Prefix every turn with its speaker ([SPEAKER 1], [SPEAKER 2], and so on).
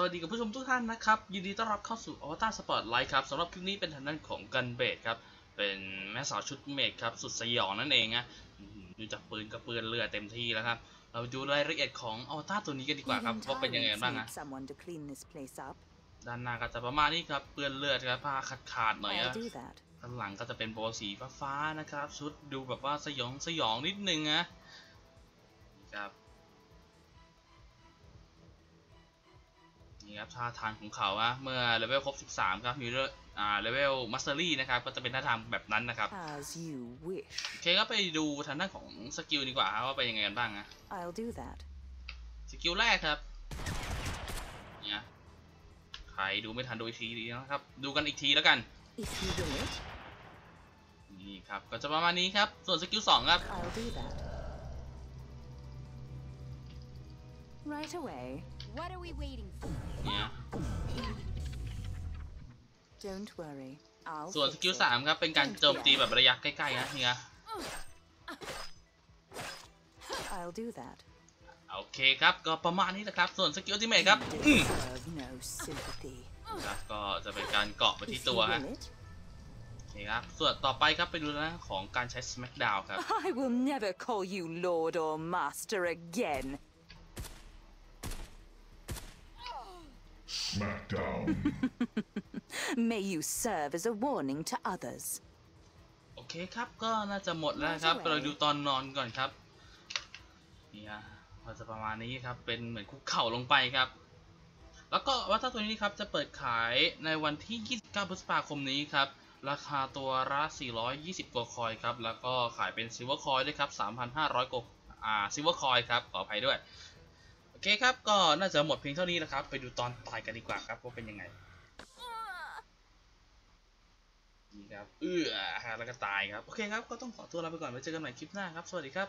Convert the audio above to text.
[SPEAKER 1] สวัสดีกับผู้ชมทุกท่านนะครับ ยินดีต้อนรับเข้าสู่อวตารสปอร์ตไลท์ครับสำหรับคลิปนี้เป็นทางด้านของกันเบดครับ เป็นแม่สาวชุดเมดครับ สุดสยองนั่นเองนะอืมดูจากปืนกระเปือนเรือเต็มที่แล้วครับ เราไปดูรายละเอียดของอวตารตัวนี้กันดีกว่าครับว่าเป็นยังไงกันบ้างอะ
[SPEAKER 2] Need someone to clean this place up.
[SPEAKER 1] ด้านหน้าก็จะประมาณนี้ครับเปื้อนเลือดครับผ้าขาดขาดๆหน่อย
[SPEAKER 2] I'll
[SPEAKER 1] อะ
[SPEAKER 2] do that.
[SPEAKER 1] ด้านหลังก็จะเป็นโบสีฟ้าๆนะครับ ชุดดูแบบว่าสยองสยองนิดนึงนะนี่ครับ ครับท่าทางของเขาอะเมื่อเลเวลครบ 13 ครับมีเรื่องอ่าเลเวลมัสเตอรี่นะครับก็จะเป็นท่าทางแบบนั้นนะครับ
[SPEAKER 2] As you wish.
[SPEAKER 1] โอเคก็ไปดูทางด้านของสกิลดีกว่าครับว่าเป็นยังไงกันบ้างนะ
[SPEAKER 2] I'll do that.
[SPEAKER 1] สกิลแรกครับเนี่ยใครดูไม่ทันดูอีกทีดีนะครับ ดูกันอีกทีแล้วกัน
[SPEAKER 2] If you will it,
[SPEAKER 1] นี่ครับก็จะประมาณนี้ครับ ส่วนสกิลสองครับ
[SPEAKER 2] I'll do that. Right away.
[SPEAKER 3] What are we waiting for?
[SPEAKER 1] เนี่ย
[SPEAKER 2] Don't worry. I'll
[SPEAKER 1] ส่วนส
[SPEAKER 2] fix
[SPEAKER 1] กิล
[SPEAKER 2] it.
[SPEAKER 1] สามครับ เป็นการโจมตีแบบระยะใกล้ๆนะเฮีย
[SPEAKER 2] I'll do that.
[SPEAKER 1] โอเคครับ ก็ประมาณนี้แหละครับ ส่วนสกิลอัลติเมทครับ
[SPEAKER 2] You
[SPEAKER 1] อืม
[SPEAKER 2] deserve no sympathy.
[SPEAKER 1] ครับก็จะเป็นการเกาะไปที่
[SPEAKER 2] If
[SPEAKER 1] ตั
[SPEAKER 2] you
[SPEAKER 1] วฮะ
[SPEAKER 2] will it,
[SPEAKER 1] โอเคครับ ส่วนต่อไปครับไปดูนะของการใช้ Smackdown ครับ
[SPEAKER 2] I will never call you Lord or Master again.
[SPEAKER 4] Smackdown.
[SPEAKER 2] May you serve as a warning to others.
[SPEAKER 1] โอเคครับ ก็น่าจะหมดแล้วนะครับ เราดูตอนนอนก่อนครับนี่ฮะก็จะประมาณนี้ครับ เป็นเหมือนคุกเข่าลงไปครับ แล้วก็วัตถุตัวนี้ครับ จะเปิดขายในวันที่ 29 พฤษภาคมนี้ครับ ราคาตัวละ 420ตัวคอยครับ แล้วก็ขายเป็นซิลเวอร์คอยด้วยครับ 3,500 กว่าอ่าซิลเวอร์คอยครับ ขออภัยด้วยโอเคครับ ก็น่าจะหมดเพียงเท่านี้แล้วครับ ไปดูตอนตายกันดีกว่าครับว่าเป็นยังไงนี่ครับ เอื้อแล้วก็ตายครับ โอเคครับ ก็ต้องขอตัวลาไปก่อนไว้เจอกันใหม่คลิปหน้าครับ สวัสดีครับ